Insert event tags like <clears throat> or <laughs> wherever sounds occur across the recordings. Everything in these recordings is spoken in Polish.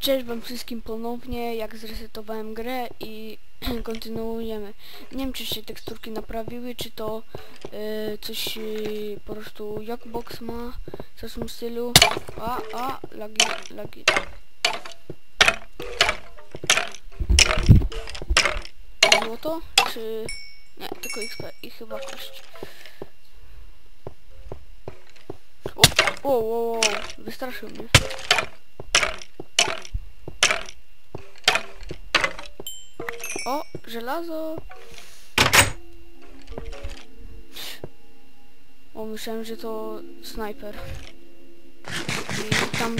Cześć wam wszystkim ponownie, jak zresetowałem grę i <clears throat> kontynuujemy. Nie wiem czy się teksturki naprawiły, czy to y, coś y, po prostu Jackbox ma w takim stylu. A, a, lagi, lagi. Złoto? Czy... Nie, tylko XP i chyba kość. O, o, o, o, wystraszył mnie. O, żelazo. O, myślałem, że to snajper. I tam...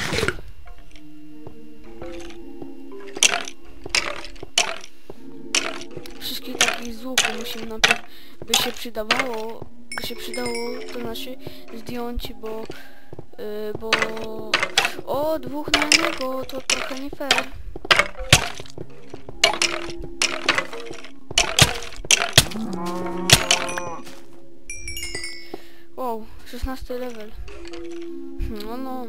Wszystkich takich z łuku musimy najpierw, by się przydawało, by się przydało, to znaczy zdjąć, bo... Yy, bo... O, dwóch na jednego, to trochę nie fair. 16 level. No no.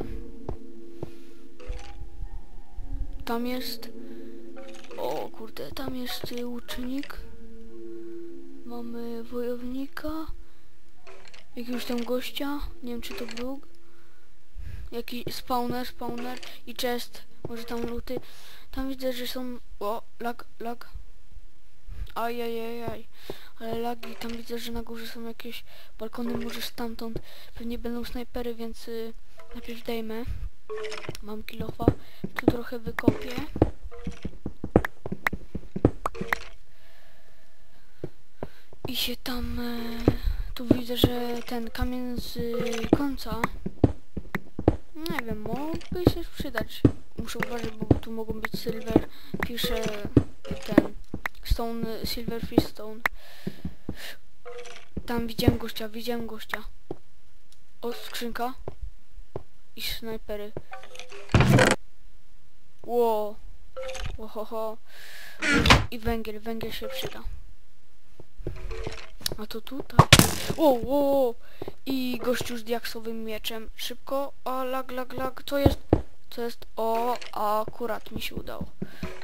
Tam jest... O kurde, tam jest łucznik. Mamy wojownika. Jakiegoś tam gościa. Nie wiem czy to był. Jakiś spawner, spawner i chest. Może tam luty. Tam widzę, że są... O, lag, lag. Ajajajaj. Ale lagi, tam widzę, że na górze są jakieś balkony, może stamtąd pewnie będą snajpery, więc y, najpierw dejmę. Mam kilofa, tu trochę wykopię. I się tam... Y, tu widzę, że ten kamień z y, końca... Nie wiem, mógłby się przydać. Muszę uważać, bo tu mogą być silver, pisze ten... Stone, Silverfish Stone. Tam widziałem gościa, widziałem gościa. O, skrzynka. I snajpery. Ło. Ohoho. I węgiel, węgiel się przyda. A to tutaj. O, o. I gościu z diaksowym mieczem. Szybko. O, lag, lag, lag. To jest... To jest... O, akurat mi się udało.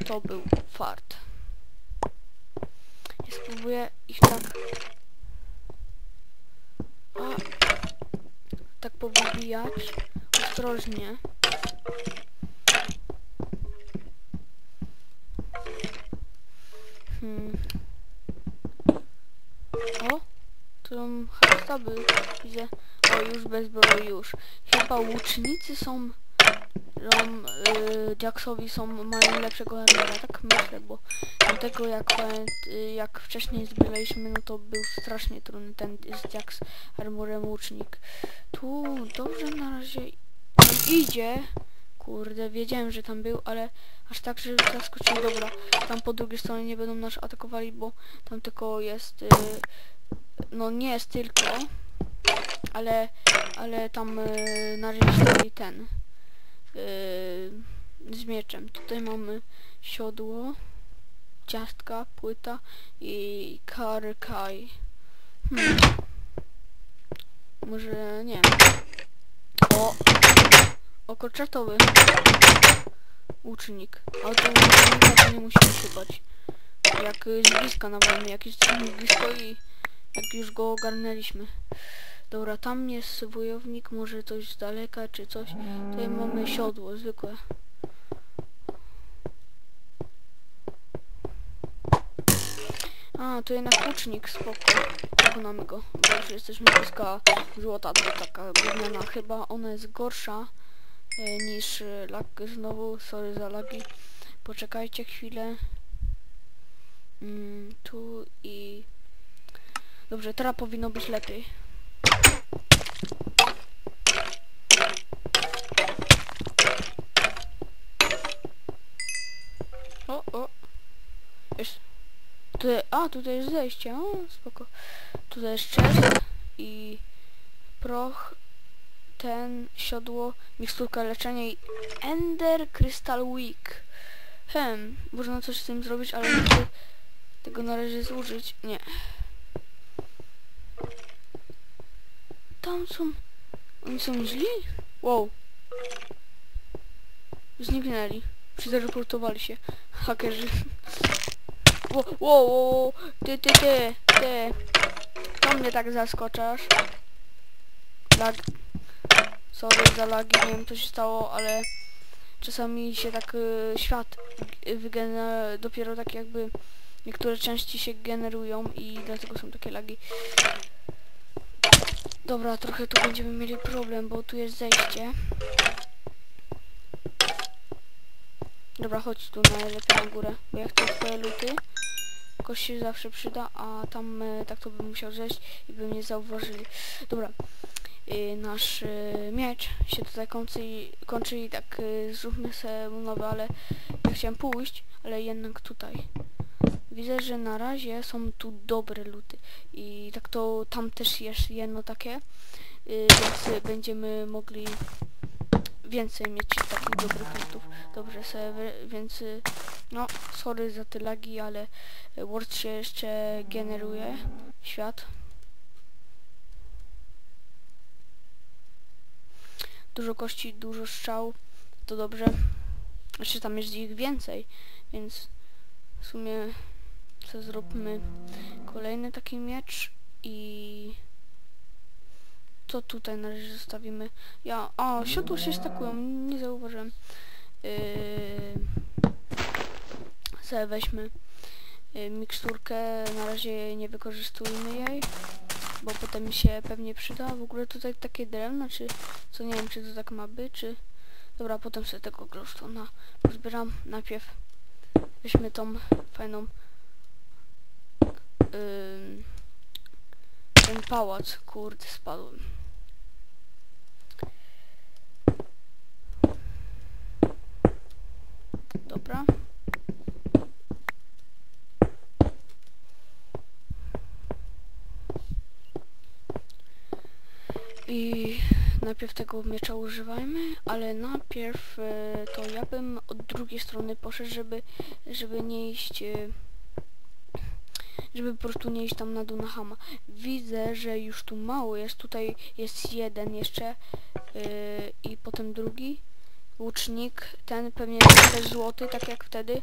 To był fart. Ja spróbuję ich tak... A, tak powybijać. Ostrożnie. Hmm. O! Tu są hashtaby. Widzę. O, już bez broi już. Chyba łucznicy są... Y, są, mają lepszego armora, tak myślę, bo tego jak, y, jak wcześniej zbieraliśmy, no to był strasznie trudny ten z Jax armorem łucznik. Tu dobrze na razie idzie. Kurde, wiedziałem, że tam był, ale aż tak, że zaskoczył. Dobra, tam po drugiej stronie nie będą nas atakowali, bo tam tylko jest... Y, no nie jest tylko, ale, ale tam y, na razie ten yy, z mieczem. Tutaj mamy siodło, ciastka, płyta i karkaj. Hmm. Może nie O! Okoczatowy. Łucznik. Ale to to nie musimy się bać. Jak z bliska nawalmy, jak jest blisko i jak już go ogarnęliśmy. Dobra, tam jest wojownik, może coś z daleka czy coś. Tutaj mamy siodło, zwykłe. A, to jednak łucznik, spoko. Pokonamy go, już jesteśmy bliska złota, to taka gówniana. Chyba ona jest gorsza e, niż e, lag znowu, sorry za lagi. Poczekajcie chwilę. Mm, tu i... Dobrze, teraz powinno być lepiej. O, o. Jest. Tutaj, a, tutaj jest zejście. O, spoko. Tutaj jest chest i proch, ten, siodło, miksturka leczenia i Ender Crystal Week. Hem, można coś z tym zrobić, ale nie chcę tego na razie zużyć. Nie. Tam są... Oni są źli? Wow. Zniknęli. Przeteleportowali się. Hakerzy. Wo, wo, wo, ty, ty, ty, ty. Co mnie tak zaskoczasz? Lag. Sorry za lagi, nie wiem co się stało, ale czasami się tak y, świat y, wygener dopiero tak jakby niektóre części się generują i dlatego są takie lagi. Dobra, trochę tu będziemy mieli problem, bo tu jest zejście. Dobra, chodź tu najlepiej na górę, bo ja chcę twoje luty. Kość się zawsze przyda, a tam e, tak to bym musiał zejść i by mnie zauważyli. Dobra, y, nasz y, miecz się tutaj kończy, kończy i tak y, zróbmy sobie nowy, ale ja chciałem pójść, ale jednak tutaj. Widzę, że na razie są tu dobre luty i tak to tam też jest jedno takie, y, więc będziemy mogli więcej mieć takich dobrych lutów. Dobrze sobie, więc y, no sorry za te lagi, ale y, Word się jeszcze generuje, świat. Dużo kości, dużo strzał, to dobrze. Jeszcze tam jest ich więcej, więc w sumie co zróbmy kolejny taki miecz i co tutaj na razie zostawimy. Ja, o, siodło się stakują, nie zauważyłem. Yy, sobie weźmy yy, miksturkę, na razie nie wykorzystujmy jej, bo potem mi się pewnie przyda. W ogóle tutaj takie drewno, czy co nie wiem, czy to tak ma być, czy... Dobra, potem sobie tego glowstone'a pozbieram. Najpierw weźmy tą fajną ym, ten pałac, kurde, spadłem. Dobra. I najpierw tego miecza używajmy, ale najpierw e, to ja bym od drugiej strony poszedł, żeby, żeby nie iść... E, żeby po prostu nie iść tam na dół na hama. Widzę, że już tu mało jest. Tutaj jest jeden jeszcze yy, i potem drugi. Łucznik, ten pewnie jest też złoty, tak jak wtedy.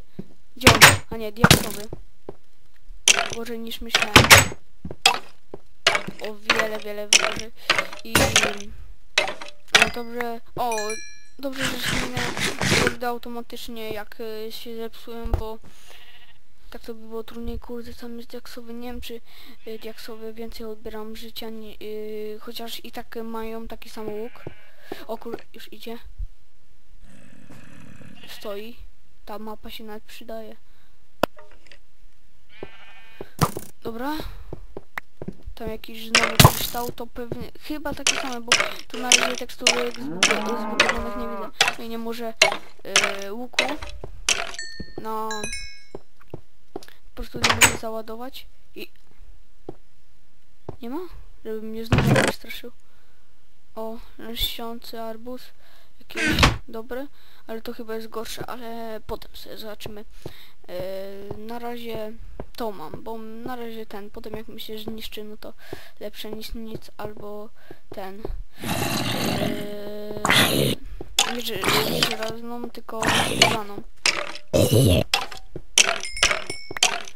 Dzion, a nie, diaksowy. Gorzej niż myślałem. O wiele, wiele wyżej. I... No dobrze... O, dobrze, że się nie automatycznie jak y, się zepsułem, bo tak to by było trudniej, kurde, tam jest diaksowy, nie wiem czy y, diaksowy więcej odbieram życia, nie, y, chociaż i tak mają taki sam łuk. O kur... już idzie. Stoi. Ta mapa się nawet przydaje. Dobra. Tam jakiś znowu kryształ, to pewnie, chyba takie same, bo tu na razie teksturek zbudowanych nie widzę. No i nie może y, łuku na po prostu nie mogę załadować i... Nie ma? Żeby mnie znowu straszył. O, lśniący arbuz. Jakiś dobry, ale to chyba jest gorsze, ale potem sobie zobaczymy. Yy, na razie to mam, bo na razie ten, potem jak mi się zniszczy, no to lepsze niż nic, albo ten. Yy, nie, że, nie żelazną, tylko zbudowaną.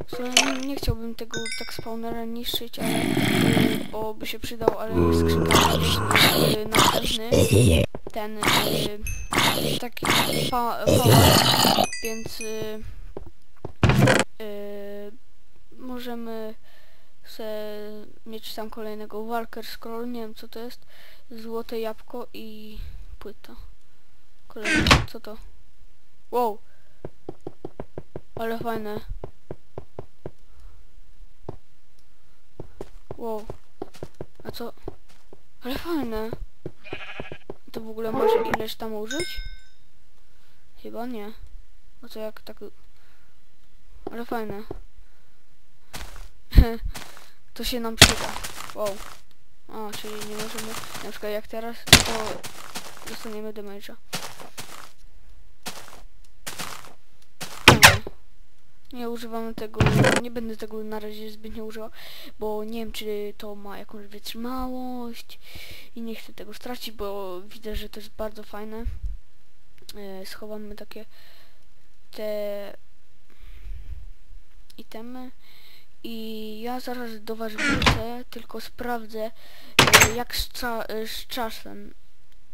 W sumie nie, chciałbym tego tak spawnera niszczyć, ale bo by się przydał, ale skrzynka jest następny. Ten y, taki pa, więc y, y, możemy mieć tam kolejnego Walker Scroll, nie wiem co to jest, złote jabłko i płyta. Kolejne, co to? Wow! Ale fajne. Wow. A co? Ale fajne. To w ogóle może ileś tam użyć? Chyba nie. A co jak tak... Ale fajne. <laughs> to się nam przyda. Wow. A, czyli nie możemy... Na przykład jak teraz, to dostaniemy damage'a. Fajne. Nie używamy tego, nie będę tego na razie zbytnio używał, bo nie wiem czy to ma jakąś wytrzymałość i nie chcę tego stracić, bo widzę, że to jest bardzo fajne. E, schowamy takie te itemy i ja zaraz do was wrócę, tylko sprawdzę e, jak z, cza e, z czasem,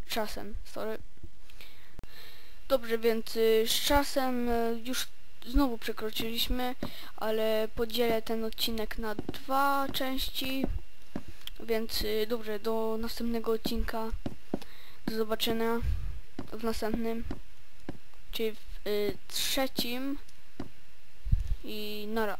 czasem, sorry. Dobrze, więc z czasem już znowu przekroczyliśmy, ale podzielę ten odcinek na dwa części, więc y, dobrze, do następnego odcinka, do zobaczenia w następnym, czyli w y, trzecim i nara.